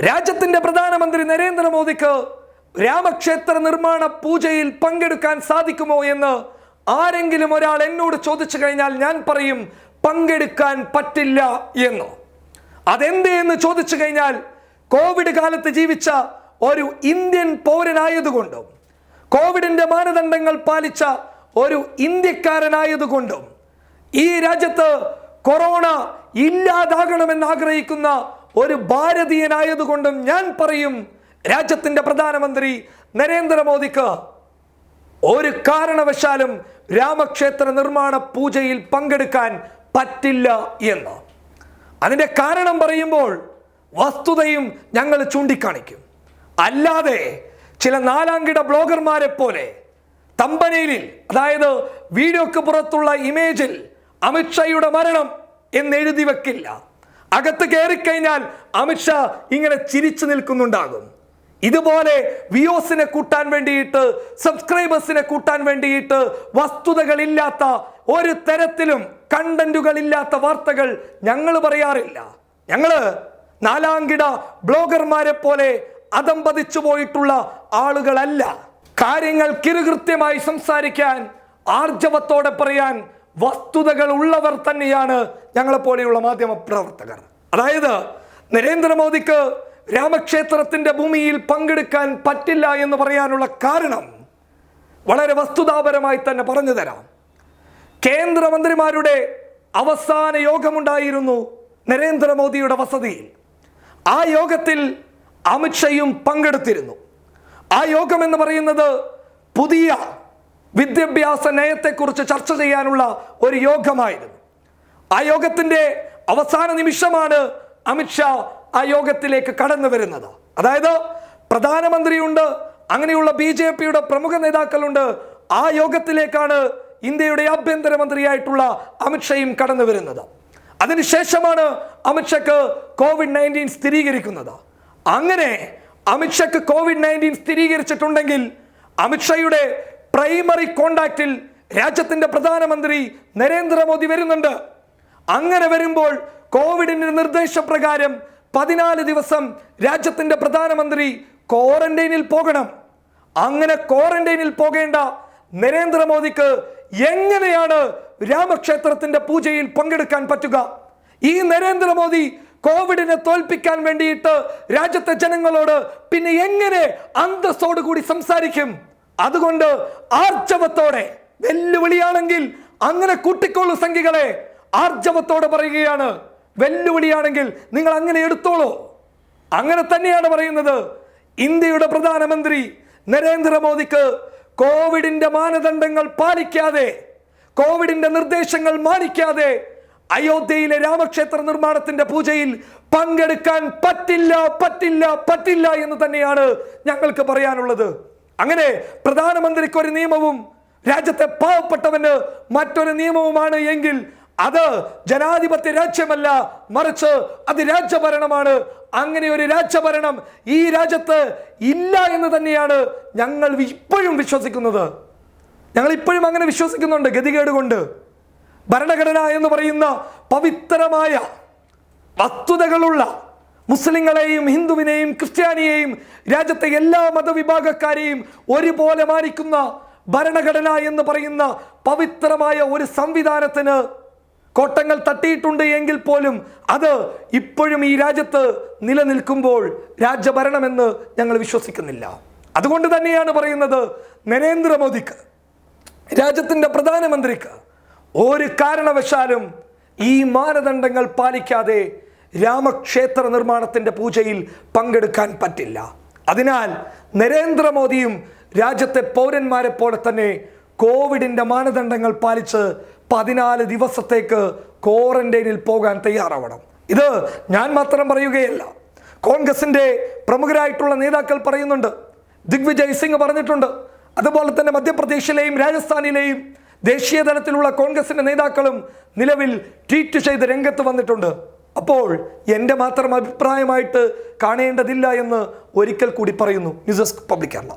രാജ്യത്തിന്റെ പ്രധാനമന്ത്രി നരേന്ദ്രമോദിക്ക് രാമക്ഷേത്ര നിർമ്മാണ പൂജയിൽ പങ്കെടുക്കാൻ സാധിക്കുമോ എന്ന് ആരെങ്കിലും ഒരാൾ എന്നോട് ചോദിച്ചു കഴിഞ്ഞാൽ ഞാൻ പറയും പങ്കെടുക്കാൻ പറ്റില്ല എന്ന്. അതെന്ത് എന്ന് ചോദിച്ചു കഴിഞ്ഞാൽ കോവിഡ് കാലത്ത് ജീവിച്ച ഒരു ഇന്ത്യൻ പൗരനായതുകൊണ്ടും കോവിഡിന്റെ മാനദണ്ഡങ്ങൾ പാലിച്ച ഒരു ഇന്ത്യക്കാരനായതുകൊണ്ടും ഈ രാജ്യത്ത് കൊറോണ ഇല്ലാതാകണമെന്ന് ആഗ്രഹിക്കുന്ന ഒരു ഭാരതീയനായതുകൊണ്ടും ഞാൻ പറയും രാജ്യത്തിന്റെ പ്രധാനമന്ത്രി നരേന്ദ്രമോദിക്ക് ഒരു കാരണവശാലും രാമക്ഷേത്ര നിർമ്മാണ പൂജയിൽ പങ്കെടുക്കാൻ പറ്റില്ല എന്ന്. അതിന്റെ കാരണം പറയുമ്പോൾ വസ്തുതയും ഞങ്ങൾ ചൂണ്ടിക്കാണിക്കും. അല്ലാതെ ചില നാലാംകിട ബ്ലോഗർമാരെ പോലെ തമ്പനയിലിൽ അതായത് വീഡിയോക്ക് പുറത്തുള്ള ഇമേജിൽ അമിത്ഷായുടെ മരണം എന്ന് എഴുതി വെക്കില്ല. അകത്ത് കയറിക്കഴിഞ്ഞാൽ അമിത്ഷാ ഇങ്ങനെ ചിരിച്ചു നിൽക്കുന്നുണ്ടാകും. ഇതുപോലെ വ്യൂസിനെ കൂട്ടാൻ വേണ്ടിയിട്ട് സബ്സ്ക്രൈബേഴ്സിനെ കൂട്ടാൻ വേണ്ടിയിട്ട് വസ്തുതകളില്ലാത്ത ഒരു തരത്തിലും കണ്ടന്റുകൾ ഇല്ലാത്ത വാർത്തകൾ ഞങ്ങൾ പറയാറില്ല. ഞങ്ങൾ നാലാംകിട ബ്ലോഗർമാരെ പോലെ അതമ്പതിച്ചു പോയിട്ടുള്ള ആളുകളല്ല. കാര്യങ്ങൾ കിരുകൃത്യമായി സംസാരിക്കാൻ ആർജവത്തോടെ പറയാൻ വസ്തുതകൾ ഉള്ളവർ തന്നെയാണ് ഞങ്ങളെപ്പോലെയുള്ള മാധ്യമ പ്രവർത്തകർ. അതായത് നരേന്ദ്രമോദിക്ക് രാമക്ഷേത്രത്തിന്റെ ഭൂമിയിൽ പങ്കെടുക്കാൻ പറ്റില്ല എന്ന് പറയാനുള്ള കാരണം വളരെ വസ്തുതാപരമായി തന്നെ പറഞ്ഞു തരാം. കേന്ദ്രമന്ത്രിമാരുടെ അവസാന യോഗമുണ്ടായിരുന്നു നരേന്ദ്രമോദിയുടെ വസതിയിൽ. ആ യോഗത്തിൽ അമിത്ഷയും പങ്കെടുത്തിരുന്നു. ആ യോഗം എന്ന് പറയുന്നത് പുതിയ വിദ്യാഭ്യാസ നയത്തെക്കുറിച്ച് ചർച്ച ചെയ്യാനുള്ള ഒരു യോഗമായിരുന്നു. ആ യോഗത്തിന്റെ അവസാന നിമിഷമാണ് അമിത്ഷാ ആ യോഗത്തിലേക്ക് കടന്നു വരുന്നത്. അതായത് പ്രധാനമന്ത്രിയുണ്ട് അങ്ങനെയുള്ള ബി ജെ പിയുടെ പ്രമുഖ നേതാക്കളുണ്ട്. ആ യോഗത്തിലേക്കാണ് ഇന്ത്യയുടെ ആഭ്യന്തരമന്ത്രിയായിട്ടുള്ള അമിത്ഷയും കടന്നു വരുന്നത്. അതിനുശേഷമാണ് അമിത്ഷയ്ക്ക് കോവിഡ് നയന്റീൻ സ്ഥിരീകരിക്കുന്നത്. അങ്ങനെ അമിത്ഷയ്ക്ക് കോവിഡ് നയന്റീൻ സ്ഥിരീകരിച്ചിട്ടുണ്ടെങ്കിൽ അമിത്ഷയുടെ പ്രൈമറി കോണ്ടാക്റ്റിൽ രാജ്യത്തിന്റെ പ്രധാനമന്ത്രി നരേന്ദ്രമോദി വരുന്നുണ്ട്. അങ്ങനെ വരുമ്പോൾ കോവിഡിന്റെ നിർദ്ദേശപ്രകാരം പതിനാല് ദിവസം രാജ്യത്തിന്റെ പ്രധാനമന്ത്രി ക്വാറന്റൈനിൽ പോകണം. അങ്ങനെ ക്വാറന്റൈനിൽ പോകേണ്ട നരേന്ദ്രമോദിക്ക് എങ്ങനെയാണ് രാമക്ഷേത്രത്തിന്റെ പൂജയിൽ പങ്കെടുക്കാൻ പറ്റുക? ഈ നരേന്ദ്രമോദി കോവിഡിനെ തോൽപ്പിക്കാൻ വേണ്ടിയിട്ട് രാജ്യത്തെ ജനങ്ങളോട് പിന്നെ എങ്ങനെ അന്തസ്സോടുകൂടി സംസാരിക്കും? അതുകൊണ്ട് ആർജവത്തോടെ വെല്ലുവിളിയാണെങ്കിൽ അങ്ങനെ കൂട്ടിക്കോളൂ സംഖ്യകളെ ആർജവത്തോടെ പറയുകയാണ് വെല്ലുവിളിയാണെങ്കിൽ നിങ്ങൾ അങ്ങനെ എടുത്തോളൂ. അങ്ങനെ തന്നെയാണ് പറയുന്നത്. ഇന്ത്യയുടെ പ്രധാനമന്ത്രി നരേന്ദ്രമോദിക്ക് കോവിഡിന്റെ മാനദണ്ഡങ്ങൾ പാലിക്കാതെ കോവിഡിന്റെ നിർദ്ദേശങ്ങൾ മാനിക്കാതെ അയോധ്യയിലെ രാമക്ഷേത്ര നിർമ്മാണത്തിന്റെ പൂജയിൽ പങ്കെടുക്കാൻ പറ്റില്ല പറ്റില്ല പറ്റില്ല എന്ന് തന്നെയാണ് ഞങ്ങൾക്ക് പറയാനുള്ളത്. അങ്ങനെ പ്രധാനമന്ത്രിക്ക് ഒരു നിയമവും രാജ്യത്തെ പാവപ്പെട്ടവന് മറ്റൊരു നിയമവുമാണ് എങ്കിൽ അത് ജനാധിപത്യ രാജ്യമല്ല മറിച്ച് അത് രാജ്യഭരണമാണ്. അങ്ങനെ ഒരു രാജ്യഭരണം ഈ രാജ്യത്ത് ഇല്ല എന്ന് തന്നെയാണ് ഞങ്ങൾ ഇപ്പോഴും വിശ്വസിക്കുന്നത്. ഞങ്ങൾ ഇപ്പോഴും അങ്ങനെ വിശ്വസിക്കുന്നുണ്ട് ഗതികേട് കൊണ്ട് ഭരണഘടന എന്ന് പറയുന്ന പവിത്രമായ വസ്തുതകളുള്ള മുസ്ലിങ്ങളെയും ഹിന്ദുവിനെയും ക്രിസ്ത്യാനിയെയും രാജ്യത്തെ എല്ലാ മതവിഭാഗക്കാരെയും ഒരുപോലെ മാനിക്കുന്ന ഭരണഘടന എന്ന് പറയുന്ന പവിത്രമായ ഒരു സംവിധാനത്തിന് കോട്ടങ്ങൾ തട്ടിയിട്ടുണ്ട് എങ്കിൽ പോലും അത് ഇപ്പോഴും ഈ രാജ്യത്ത് നിലനിൽക്കുമ്പോൾ രാജ്യഭരണമെന്ന് ഞങ്ങൾ വിശ്വസിക്കുന്നില്ല. അതുകൊണ്ട് തന്നെയാണ് പറയുന്നത് നരേന്ദ്രമോദിക്ക് രാജ്യത്തിന്റെ പ്രധാനമന്ത്രിക്ക് ഒരു കാരണവശാലും ഈ മാനദണ്ഡങ്ങൾ പാലിക്കാതെ രാമക്ഷേത്ര നിർമ്മാണത്തിന്റെ പൂജയിൽ പങ്കെടുക്കാൻ പറ്റില്ല. അതിനാൽ നരേന്ദ്രമോദിയും രാജ്യത്തെ പൗരന്മാരെ പോലെ തന്നെ കോവിഡിന്റെ മാനദണ്ഡങ്ങൾ പാലിച്ച് പതിനാല് ദിവസത്തേക്ക് ക്വാറന്റൈനിൽ പോകാൻ തയ്യാറാവണം. ഇത് ഞാൻ മാത്രം പറയുകയല്ല. കോൺഗ്രസിന്റെ പ്രമുഖരായിട്ടുള്ള നേതാക്കൾ പറയുന്നുണ്ട്. ദിഗ്വിജയ് സിംഗ് പറഞ്ഞിട്ടുണ്ട്. അതുപോലെ തന്നെ മധ്യപ്രദേശിലെയും രാജസ്ഥാനിലെയും ദേശീയ തലത്തിലുള്ള കോൺഗ്രസിന്റെ നേതാക്കളും നിലവിൽ ട്വീറ്റ് ചെയ്ത് രംഗത്ത് വന്നിട്ടുണ്ട്. അപ്പോൾ എന്റെ മാത്രം അഭിപ്രായമായിട്ട് കാണേണ്ടതില്ല എന്ന് ഒരിക്കൽ കൂടി പറയുന്നു. News desk public Kerala.